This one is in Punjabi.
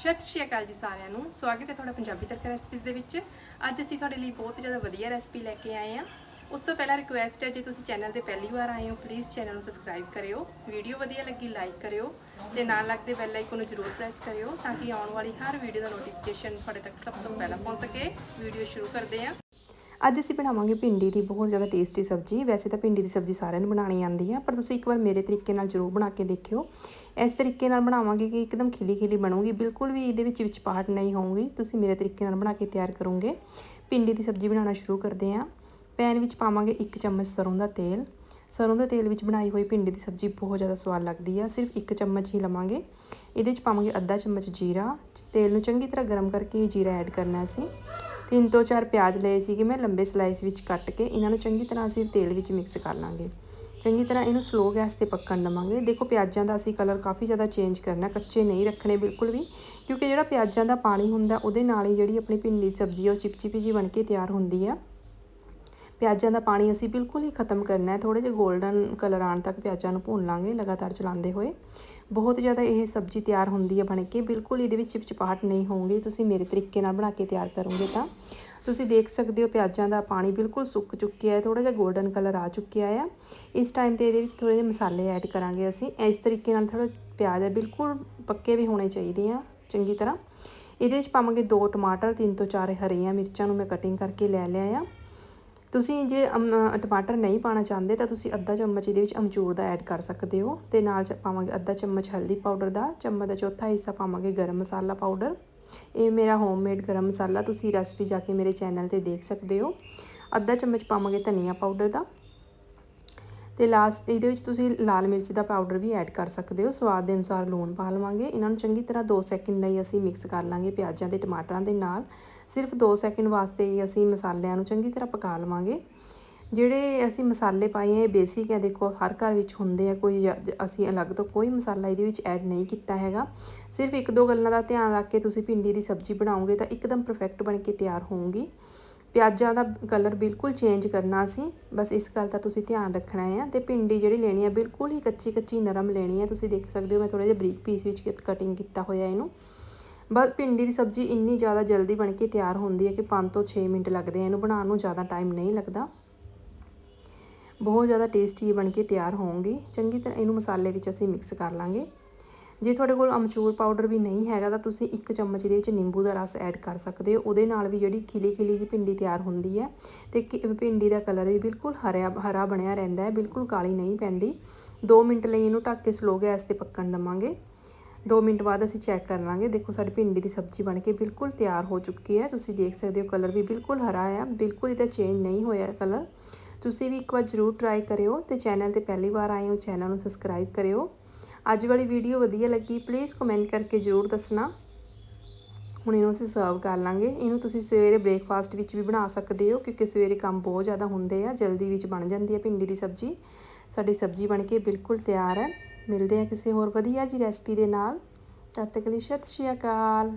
ਸਤਿ ਸ਼੍ਰੀ ਅਕਾਲ ਜੀ ਸਾਰਿਆਂ ਨੂੰ। ਸਵਾਗਤ ਹੈ ਤੁਹਾਡਾ ਪੰਜਾਬੀ ਤੜਕਾ ਰੈਸਪੀਜ਼ ਦੇ ਵਿੱਚ। ਅੱਜ ਅਸੀਂ ਤੁਹਾਡੇ ਲਈ ਬਹੁਤ ਹੀ ਜ਼ਿਆਦਾ ਵਧੀਆ ਰੈਸਪੀ ਲੈ ਕੇ ਆਏ ਹਾਂ। ਉਸ ਤੋਂ ਪਹਿਲਾਂ ਰਿਕੁਐਸਟ ਹੈ, ਜੇ ਤੁਸੀਂ ਚੈਨਲ ਤੇ ਪਹਿਲੀ ਵਾਰ ਆਏ ਹੋ ਪਲੀਜ਼ ਚੈਨਲ ਨੂੰ ਸਬਸਕ੍ਰਾਈਬ ਕਰਿਓ। ਵੀਡੀਓ ਵਧੀਆ ਲੱਗੀ ਲਾਈਕ ਕਰਿਓ। ਤੇ ਨਾਲ ਲੱਗਦੇ ਬੈਲ ਆਈਕਨ ਨੂੰ ਜ਼ਰੂਰ ਪ੍ਰੈਸ ਕਰਿਓ, ਤਾਂ ਕਿ ਆਉਣ ਵਾਲੀ ਹਰ ਵੀਡੀਓ ਦਾ ਨੋਟੀਫਿਕੇਸ਼ਨ ਤੁਹਾਡੇ ਤੱਕ ਸਭ ਤੋਂ ਪਹਿਲਾਂ ਪਹੁੰਚ ਸਕੇ। ਵੀਡੀਓ ਸ਼ੁਰੂ ਕਰਦੇ ਹਾਂ। ਅੱਜ ਅਸੀਂ ਬਣਾਵਾਂਗੇ ਭਿੰਡੀ ਦੀ ਬਹੁਤ ਜ਼ਿਆਦਾ ਟੇਸਟੀ ਸਬਜ਼ੀ। ਵੈਸੇ ਤਾਂ ਭਿੰਡੀ ਦੀ ਸਬਜ਼ੀ ਸਾਰਿਆਂ ਨੂੰ ਬਣਾਉਣੀ ਆਉਂਦੀ ਹੈ ਪਰ ਤੁਸੀਂ ਇੱਕ ਵਾਰ ਮੇਰੇ ਤਰੀਕੇ ਨਾਲ ਜ਼ਰੂਰ ਬਣਾ ਕੇ ਦੇਖਿਓ। ਇਸ ਤਰੀਕੇ ਨਾਲ ਬਣਾਵਾਂਗੇ ਕਿ ਇੱਕਦਮ ਖਿਲੀ ਖਿਲੀ ਬਣੂਗੀ, ਬਿਲਕੁਲ ਵੀ ਇਹਦੇ ਵਿੱਚ ਵਿੱਚ ਨਹੀਂ ਹੋਊਗੀ। ਤੁਸੀਂ ਮੇਰੇ ਤਰੀਕੇ ਨਾਲ ਬਣਾ ਕੇ ਤਿਆਰ ਕਰੋਗੇ। ਭਿੰਡੀ ਦੀ ਸਬਜ਼ੀ ਬਣਾਉਣਾ ਸ਼ੁਰੂ ਕਰਦੇ ਹਾਂ ਪੈਨ ਵਿੱਚ ਪਾਵਾਂਗੇ 1 ਚਮਚ ਸਰੋਂ ਦਾ ਤੇਲ। ਸਰੋਂ ਦੇ ਤੇਲ ਵਿੱਚ ਬਣਾਈ ਹੋਈ ਭਿੰਡੀ ਦੀ ਸਬਜ਼ੀ ਬਹੁਤ ਜ਼ਿਆਦਾ ਸਵਾਦ ਲੱਗਦੀ ਆ। ਸਿਰਫ ਇੱਕ ਚਮਚ ਹੀ ਲਵਾਂਗੇ। ਇਹਦੇ ਵਿੱਚ ਪਾਵਾਂਗੇ ਅੱਧਾ ਚਮਚ ਜੀਰਾ। ਤੇਲ ਨੂੰ ਚੰਗੀ ਤਰ੍ਹਾਂ ਗਰਮ ਕਰਕੇ ਜੀਰਾ ਐਡ ਕਰਨਾ ਅਸੀਂ। ਤਿੰਨ ਤੋਂ ਚਾਰ ਪਿਆਜ਼ ਲਏ ਸੀਗੇ ਮੈਂ ਲੰਬੇ ਸਲਾਈਸ ਵਿੱਚ ਕੱਟ ਕੇ, ਇਹਨਾਂ ਨੂੰ ਚੰਗੀ ਤਰ੍ਹਾਂ ਅਸੀਂ ਤੇਲ ਵਿੱਚ ਮਿਕਸ ਕਰ ਲਾਂਗੇ। ਚੰਗੀ ਤਰ੍ਹਾਂ ਇਹਨੂੰ ਸਲੋ ਗੈਸ ਤੇ ਪੱਕਣ ਦਵਾਂਗੇ। ਦੇਖੋ ਪਿਆਜ਼ਾਂ ਦਾ ਅਸੀਂ ਕਲਰ ਕਾਫੀ ਜ਼ਿਆਦਾ ਚੇਂਜ ਕਰਨਾ, ਕੱਚੇ ਨਹੀਂ ਰੱਖਣੇ ਬਿਲਕੁਲ ਵੀ, ਕਿਉਂਕਿ ਜਿਹੜਾ ਪਿਆਜ਼ਾਂ ਦਾ ਪਾਣੀ ਹੁੰਦਾ, ਉਹਦੇ ਨਾਲ ਹੀ ਜਿਹੜੀ ਆਪਣੀ ਭਿੰਡੀ ਦੀ ਸਬਜ਼ੀ ਉਹ ਚਿਪਚਿਪੀ ਜੀ ਬਣ ਕੇ ਤਿਆਰ ਹੁੰਦੀ ਆ। ਪਿਆਜ਼ਾਂ ਦਾ ਪਾਣੀ ਅਸੀਂ ਬਿਲਕੁਲ ਹੀ ਖਤਮ ਕਰਨਾ ਹੈ। ਥੋੜੇ ਜਿਹਾ 골ਡਨ ਕਲਰ ਆਉਣ ਤੱਕ ਪਿਆਜ਼ਾਂ ਨੂੰ ਭੁੰਨ ਲਾਂਗੇ, ਲਗਾਤਾਰ ਚਲਾਉਂਦੇ ਹੋਏ। ਬਹੁਤ ਜ਼ਿਆਦਾ ਇਹ ਸਬਜ਼ੀ ਤਿਆਰ ਹੁੰਦੀ ਹੈ ਬਣ ਕੇ, ਬਿਲਕੁਲ ਇਹਦੇ ਵਿੱਚ ਚਿਪਚਿਪਾਹਟ ਨਹੀਂ ਹੋਊਗੀ, ਤੁਸੀਂ ਮੇਰੇ ਤਰੀਕੇ ਨਾਲ ਬਣਾ ਕੇ ਤਿਆਰ ਕਰੋਗੇ ਤਾਂ। ਤੁਸੀਂ ਦੇਖ ਸਕਦੇ ਹੋ ਪਿਆਜ਼ਾਂ ਦਾ ਪਾਣੀ ਬਿਲਕੁਲ ਸੁੱਕ ਚੁੱਕਿਆ ਹੈ ਥੋੜਾ ਜਿਹਾ 골ਡਨ ਕਲਰ ਆ ਚੁੱਕਿਆ ਆ। ਇਸ ਟਾਈਮ ਤੇ ਇਹਦੇ ਵਿੱਚ ਥੋੜੇ ਜਿਹੇ ਮਸਾਲੇ ਐਡ ਕਰਾਂਗੇ ਅਸੀਂ। ਇਸ ਤਰੀਕੇ ਨਾਲ ਥੋੜਾ ਪਿਆਜ਼ ਹੈ ਬਿਲਕੁਲ ਪੱਕੇ ਵੀ ਹੋਣੇ ਚਾਹੀਦੇ ਆ, ਚੰਗੀ ਤਰ੍ਹਾਂ। ਇਹਦੇ ਵਿੱਚ ਪਾਵਾਂਗੇ ਦੋ ਟਮਾਟਰ, ਤਿੰਨ ਤੋਂ ਚਾਰ ਹਰੀਆਂ ਮਿਰਚਾਂ ਨੂੰ ਮੈਂ ਕਟਿੰਗ ਕਰਕੇ ਲੈ ਲਿਆ ਆ। ਤੁਸੀਂ ਜੇ ਟਮਾਟਰ ਨਹੀਂ ਪਾਣਾ ਚਾਹੁੰਦੇ ਤਾਂ ਤੁਸੀਂ ਅੱਧਾ ਚਮਚ ਇਹਦੇ ਵਿੱਚ ਅਮਚੂਰ ਦਾ ਐਡ ਕਰ ਸਕਦੇ ਹੋ ਤੇ ਨਾਲ ਪਾਵਾਂਗੇ ਅੱਧਾ ਚਮਚ ਹਲਦੀ ਪਾਊਡਰ ਦਾ, ਚਮਚ ਦਾ ਚੌਥਾ ਹਿੱਸਾ ਪਾਵਾਂਗੇ ਗਰਮ ਮਸਾਲਾ ਪਾਊਡਰ। ਇਹ ਮੇਰਾ ਹੋਮਮੇਡ ਗਰਮ ਮਸਾਲਾ, ਤੁਸੀਂ ਰੈਸਪੀ ਜਾ ਕੇ ਮੇਰੇ ਚੈਨਲ ਤੇ ਦੇਖ ਸਕਦੇ ਹੋ। ਅੱਧਾ ਚਮਚ ਪਾਵਾਂਗੇ ਧਨੀਆ ਪਾਊਡਰ ਦਾ। ਤੇ ਲਾਸਟ ਇਹਦੇ ਵਿੱਚ ਤੁਸੀਂ ਲਾਲ ਮਿਰਚ ਦਾ ਪਾਊਡਰ ਵੀ ਐਡ ਕਰ ਸਕਦੇ ਹੋ। ਸਵਾਦ ਦੇ ਅਨੁਸਾਰ ਲੂਣ ਪਾ ਲਵਾਂਗੇ। ਇਹਨਾਂ ਨੂੰ ਚੰਗੀ ਤਰ੍ਹਾਂ 2 ਸੈਕਿੰਡ ਲਈ ਅਸੀਂ ਮਿਕਸ ਕਰ ਲਾਂਗੇ ਪਿਆਜ਼ਾਂ ਤੇ ਟਮਾਟਰਾਂ ਦੇ ਨਾਲ। ਸਿਰਫ 2 ਸੈਕਿੰਡ ਵਾਸਤੇ ਹੀ ਅਸੀਂ ਮਸਾਲਿਆਂ ਨੂੰ ਚੰਗੀ ਤਰ੍ਹਾਂ ਪਕਾ ਲਵਾਂਗੇ। ਜਿਹੜੇ ਅਸੀਂ ਮਸਾਲੇ ਪਾਏ ਆ, ਇਹ ਬੇਸਿਕ ਹੈ ਦੇਖੋ, ਹਰ ਘਰ ਵਿੱਚ ਹੁੰਦੇ ਆ, ਕੋਈ ਅਸੀਂ ਅਲੱਗ ਤੋਂ ਕੋਈ ਮਸਾਲਾ ਇਹਦੇ ਵਿੱਚ ਐਡ ਨਹੀਂ ਕੀਤਾ ਹੈਗਾ। ਸਿਰਫ ਇੱਕ ਦੋ ਗੱਲਾਂ ਦਾ ਧਿਆਨ ਰੱਖ ਕੇ ਤੁਸੀਂ ਭਿੰਡੀ ਦੀ ਸਬਜ਼ੀ ਬਣਾਓਗੇ ਤਾਂ ਇੱਕਦਮ ਪਰਫੈਕਟ ਬਣ ਕੇ ਤਿਆਰ ਹੋਊਗੀ। ਪਿਆਜ਼ਾਂ ਦਾ ਕਲਰ ਬਿਲਕੁਲ ਚੇਂਜ ਕਰਨਾ ਸੀ। ਬਸ ਇਸ ਗੱਲ ਦਾ ਤੁਸੀਂ ਧਿਆਨ ਰੱਖਣਾ ਹੈ ਤੇ ਭਿੰਡੀ ਜਿਹੜੀ ਲੈਣੀ ਹੈ ਬਿਲਕੁਲ ਹੀ ਕੱਚੀ ਕੱਚੀ ਨਰਮ ਲੈਣੀ ਹੈ ਤੁਸੀਂ ਦੇਖ ਸਕਦੇ ਹੋ ਮੈਂ ਥੋੜਾ ਜਿਹਾ ਬਰੀਕ ਪੀਸ ਵਿੱਚ ਕਟਿੰਗ ਕੀਤਾ ਹੋਇਆ ਇਹਨੂੰ। ਬਸ ਭਿੰਡੀ ਦੀ ਸਬਜ਼ੀ ਇੰਨੀ ਜ਼ਿਆਦਾ ਜਲਦੀ ਬਣ ਕੇ ਤਿਆਰ ਹੁੰਦੀ ਹੈ ਕਿ 5 ਤੋਂ 6 ਮਿੰਟ ਲੱਗਦੇ ਆ। ਇਹਨੂੰ ਬਣਾਉਣ ਨੂੰ ਜ਼ਿਆਦਾ ਟਾਈਮ ਨਹੀਂ ਲੱਗਦਾ। ਬਹੁਤ ਜ਼ਿਆਦਾ ਟੇਸਟੀ ਬਣ ਕੇ ਤਿਆਰ ਹੋਊਗੀ। ਚੰਗੀ ਤਰ੍ਹਾਂ ਇਹਨੂੰ ਮਸਾਲੇ ਵਿੱਚ ਅਸੀਂ ਮਿਕਸ ਕਰ ਲਾਂਗੇ। ਜੇ ਤੁਹਾਡੇ ਕੋਲ ਅਮਚੂਰ ਪਾਊਡਰ ਵੀ ਨਹੀਂ ਹੈਗਾ ਤਾਂ ਤੁਸੀਂ ਇੱਕ ਚਮਚ ਇਹਦੇ ਵਿੱਚ ਨਿੰਬੂ ਦਾ ਰਸ ਐਡ ਕਰ ਸਕਦੇ ਹੋ। ਉਹਦੇ ਨਾਲ ਵੀ ਜਿਹੜੀ ਖਿਲੀ ਖਿਲੀ ਜੀ ਭਿੰਡੀ ਤਿਆਰ ਹੁੰਦੀ ਹੈ ਤੇ ਭਿੰਡੀ ਦਾ ਕਲਰ ਵੀ ਬਿਲਕੁਲ ਹਰਿਆ, ਹਰਾ ਬਣਿਆ ਰਹਿੰਦਾ ਹੈ, ਬਿਲਕੁਲ ਕਾਲੀ ਨਹੀਂ ਪੈਂਦੀ। 2 ਮਿੰਟ ਲਈ ਇਹਨੂੰ ਢੱਕ ਕੇ ਸਲੋ ਗੈਸ ਤੇ ਪੱਕਣ ਦਵਾਂਗੇ। 2 ਮਿੰਟ ਬਾਅਦ ਅਸੀਂ ਚੈੱਕ ਕਰ ਲਾਂਗੇ। ਦੇਖੋ ਸਾਡੀ ਭਿੰਡੀ ਦੀ ਸਬਜ਼ੀ ਬਣ ਕੇ ਬਿਲਕੁਲ ਤਿਆਰ ਹੋ ਚੁੱਕੀ ਹੈ। ਤੁਸੀਂ ਦੇਖ ਸਕਦੇ ਹੋ ਕਲਰ ਵੀ ਬਿਲਕੁਲ ਹਰਾ ਆ, ਬਿਲਕੁਲ ਇਹਦਾ ਚੇਂਜ ਨਹੀਂ ਹੋਇਆ ਕਲਰ। ਤੁਸੀਂ ਵੀ ਇੱਕ ਵਾਰ ਜ਼ਰੂਰ ਟਰਾਈ ਕਰਿਓ ਤੇ ਚੈਨਲ ਤੇ ਪਹਿਲੀ ਵਾਰ ਆਏ ਹੋ ਚੈਨਲ ਨੂੰ ਸਬਸਕ੍ਰਾਈਬ ਕਰਿਓ। ਅੱਜ ਵਾਲੀ ਵੀਡੀਓ ਵਧੀਆ ਲੱਗੀ ਪਲੀਜ਼ ਕਮੈਂਟ ਕਰਕੇ ਜ਼ਰੂਰ ਦੱਸਣਾ। ਹੁਣ ਇਹਨੂੰ ਅਸੀਂ ਸਰਵ ਕਰ ਲਾਂਗੇ। ਇਹਨੂੰ ਤੁਸੀਂ ਸਵੇਰੇ ਬ੍ਰੇਕਫਾਸਟ ਵਿੱਚ ਵੀ ਬਣਾ ਸਕਦੇ ਹੋ, ਕਿਉਂਕਿ ਸਵੇਰੇ ਕੰਮ ਬਹੁਤ ਜ਼ਿਆਦਾ ਹੁੰਦੇ ਆ, ਜਲਦੀ ਵਿੱਚ ਬਣ ਜਾਂਦੀ ਹੈ ਭਿੰਡੀ ਦੀ ਸਬਜ਼ੀ। ਸਾਡੀ ਸਬਜ਼ੀ ਬਣ ਕੇ ਬਿਲਕੁਲ ਤਿਆਰ ਹੈ। ਮਿਲਦੇ ਆ ਕਿਸੇ ਹੋਰ ਵਧੀਆ ਜੀ ਰੈਸਪੀ ਦੇ ਨਾਲ। ਤਦ ਤੱਕ ਲਈ ਸਤਿ ਸ਼੍ਰੀ ਅਕਾਲ।